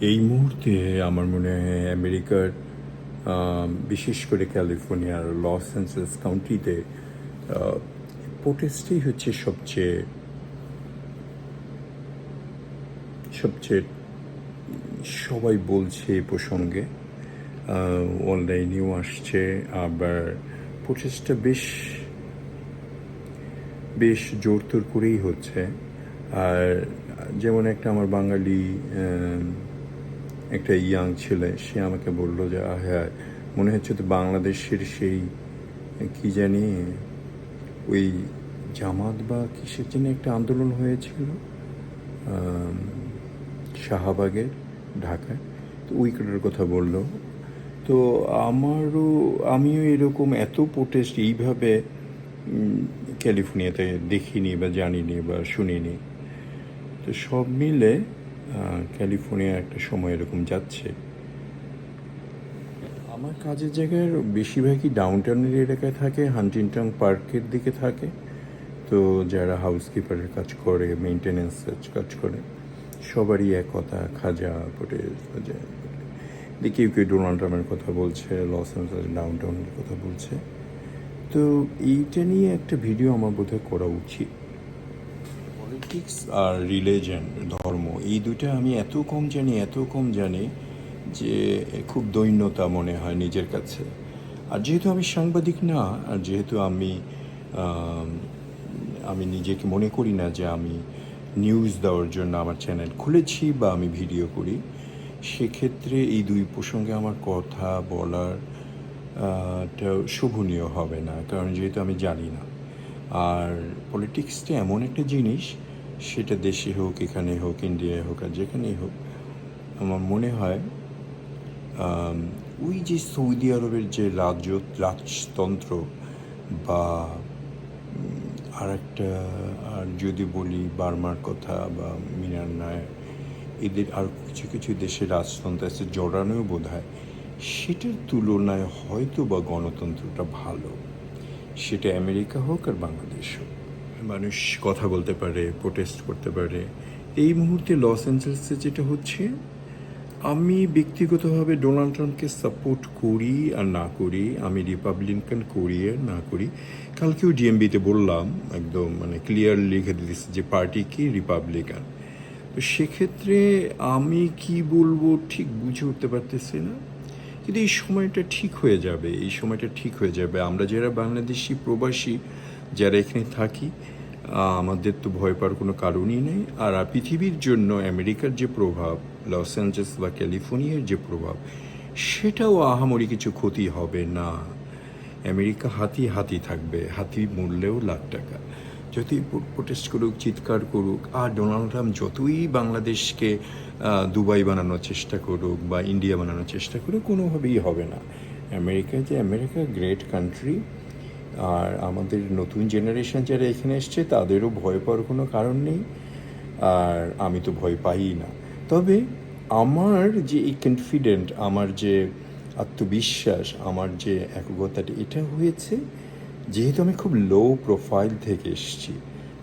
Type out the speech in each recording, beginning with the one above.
এই মুহূর্তে আমার মনে হয় আমেরিকার বিশেষ করে ক্যালিফোর্নিয়ার, লস অ্যাঞ্জেলেস কাউন্টিতে প্রোটেস্টই হচ্ছে সবচেয়ে সবচেয়ে সবাই বলছে এ প্রসঙ্গে। অনলাইনেও আসছে, আবার প্রচেষ্টা বেশ বেশ জোরতোর করেই হচ্ছে। আর যেমন একটা আমার বাঙালি একটা ইয়াং ছেলে সে আমাকে বলল যে "আহ, হ্যাঁ মনে হচ্ছে তো বাংলাদেশের সেই কি জানি ওই জামাত বা কিসের জন্য একটা আন্দোলন হয়েছিল শাহবাগের ঢাকায়। তো উইকেটের কথা বলল। তো আমারও আমিও এরকম এত প্রোটেস্ট এইভাবে ক্যালিফোর্নিয়াতে দেখিনি বা জানিনি বা শুনিনি। তো সব মিলে ক্যালিফোর্নিয়া একটা সময় এরকম যাচ্ছে। আমার কাজের জায়গার বেশিরভাগই ডাউনটাউনের এলাকায় থাকে হান্টিংটন পার্কের দিকে থাকে। তো যারা হাউসকিপারের কাজ করে মেনটেনেন্স কাজ করে, সবারই এক কথা, খাজা খাজা দিয়ে কেউ কেউ ডোনাল্ড ট্রাম্পের কথা বলছে লস অ্যাঞ্জেলেস ডাউনটাউনের কথা বলছে। তো এইটা নিয়ে একটা ভিডিও আমার বোধহয় করা উচিত। পলিটিক্স আর রিলিজন ধর্ম, এই দুটো আমি এত কম জানি, এত কম জানি যে খুব দৈন্যতা মনে হয় নিজের কাছে। আর যেহেতু আমি সাংবাদিক না, আর যেহেতু আমি আমি নিজেকে মনে করি না যে আমি নিউজ দেওয়ার জন্য আমার চ্যানেল খুলেছি বা আমি ভিডিও করি, সেক্ষেত্রে এই দুই প্রসঙ্গে আমার কথা বলার শোভনীয় হবে না, কারণ যেহেতু আমি জানি না। আর পলিটিক্সটা এমন একটা জিনিস সেটা দেশে হোক, এখানে হোক, ইন্ডিয়ায় হোক আর যেখানেই হোক, আমার মনে হয় ওই যে সৌদি আরবের যে রাজ্য, রাজতন্ত্র বা আর একটা আর যদি বলি বার্মার কথা বা মিয়ানমার এদের আর কিছু কিছু দেশের রাজতন্ত্র আছে জড়ানোও বোধ হয় সেটার তুলনায় হয়তো বা গণতন্ত্রটা ভালো। সেটা আমেরিকা হোক আর বাংলাদেশ হোক। মানুষ কথা বলতে পারে প্রোটেস্ট করতে পারে। এই মুহূর্তে লস অ্যাঞ্জেলেসে যেটা হচ্ছে, আমি ব্যক্তিগতভাবে ডোনাল্ড ট্রাম্পকে সাপোর্ট করি আর না করি, আমি রিপাবলিকান করি আর না করি, কালকেও ডিএমবিতে বললাম, একদম মানে ক্লিয়ার লিখে দিতেছি যে পার্টি কি রিপাবলিকান তো সেক্ষেত্রে আমি কি বলব ঠিক বুঝে উঠতে পারতেছি না। কিন্তু এই সময়টা ঠিক হয়ে যাবে, এই সময়টা ঠিক হয়ে যাবে। আমরা যারা বাংলাদেশি প্রবাসী, যারা এখানে থাকি আমাদের তো ভয় পাওয়ার কোনো কারণই নেই। আর পৃথিবীর জন্য আমেরিকার যে প্রভাব, লস অ্যাঞ্জেলস বা ক্যালিফোর্নিয়ার যে প্রভাব, সেটাও আহামরি কিছু ক্ষতি হবে না। আমেরিকা হাতি হাতি থাকবে, হাতি মূল্যেও লাখ টাকা। যতই প্রোটেস্ট করুক, চিৎকার করুক, আর ডোনাল্ড ট্রাম্প যতই বাংলাদেশকে দুবাই বানানোর চেষ্টা করুক বা ইন্ডিয়া বানানোর চেষ্টা করুক, কোনোভাবেই হবে না। আমেরিকা যে আমেরিকা, গ্রেট কান্ট্রি আর আমাদের নতুন জেনারেশন যারা এখানে এসছে, তাদেরও ভয় পাওয়ার কোনো কারণ নেই। আর আমি তো ভয় পাই না। তবে আমার যে এই কনফিডেন্ট আমার যে আত্মবিশ্বাস, আমার যে একগতাটা এটা হয়েছে যেহেতু আমি খুব লো প্রোফাইল থেকে এসেছি।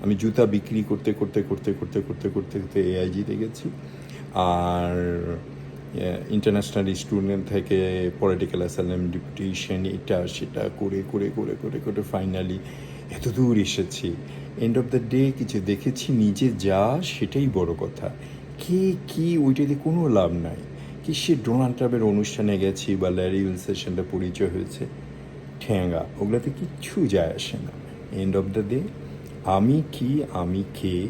আমি জুতা বিক্রি করতে করতে করতে করতে করতে করতে করতে এআইজিতে গেছি। আর ইন্টারন্যাশনাল স্টুডেন্ট থেকে পলিটিক্যাল অ্যাসাইলাম ডিপুটেশন এটা, সেটা করে করে করে করে করে ফাইনালি এত দূর এসেছি। এন্ড অফ দ্য ডে কিছু দেখেছি, নিজে যা, সেটাই বড় কথা। কে, কি, ওইটাতে কোনো লাভ নাই। কি সে ডোনাল্ড ট্রাম্পের অনুষ্ঠানে গেছি বা ল্যারি উইলসের পরিচয় হয়েছে? ঠ্যাঙ্গা ওগুলোতে কিচ্ছু যায় আসে না। এন্ড অফ দ্য ডে আমি কি, আমি কে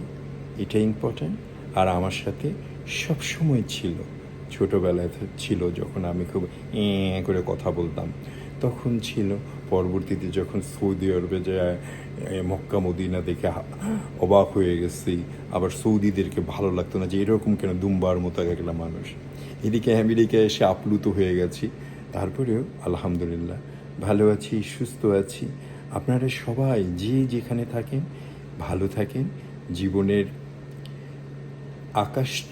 এটা ইম্পর্ট্যান্ট আর আমার সাথে সব সময় ছিল। ছোটোবেলায় ছিল যখন আমি খুব এ করে কথা বলতাম। তখন ছিল পরবর্তীতে যখন সৌদি আরবে যায় মক্কা, মদিনা দেখে অবাক হয়ে গেছি। আবার সৌদিদেরকে ভালো লাগতো না যে এরকম কেন দুম্বার মতো একটা মানুষ। এদিকে আমেরিকায় এসে আপ্লুত হয়ে গেছি। তারপরেও আলহামদুলিল্লাহ ভালো আছি, সুস্থ আছি। আপনারা সবাই যে যেখানে থাকেন, ভালো থাকেন। জীবনের আকাশ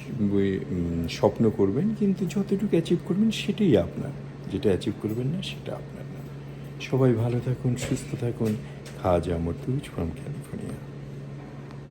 স্বপ্ন করবেন, কিন্তু যতটুকু অ্যাচিভ করবেন সেটাই আপনার। যেটা অ্যাচিভ করবেন না, সেটা আপনার না। সবাই ভালো থাকুন, সুস্থ থাকুন। খাজা মতো ফ্রম ক্যালিফোর্নিয়া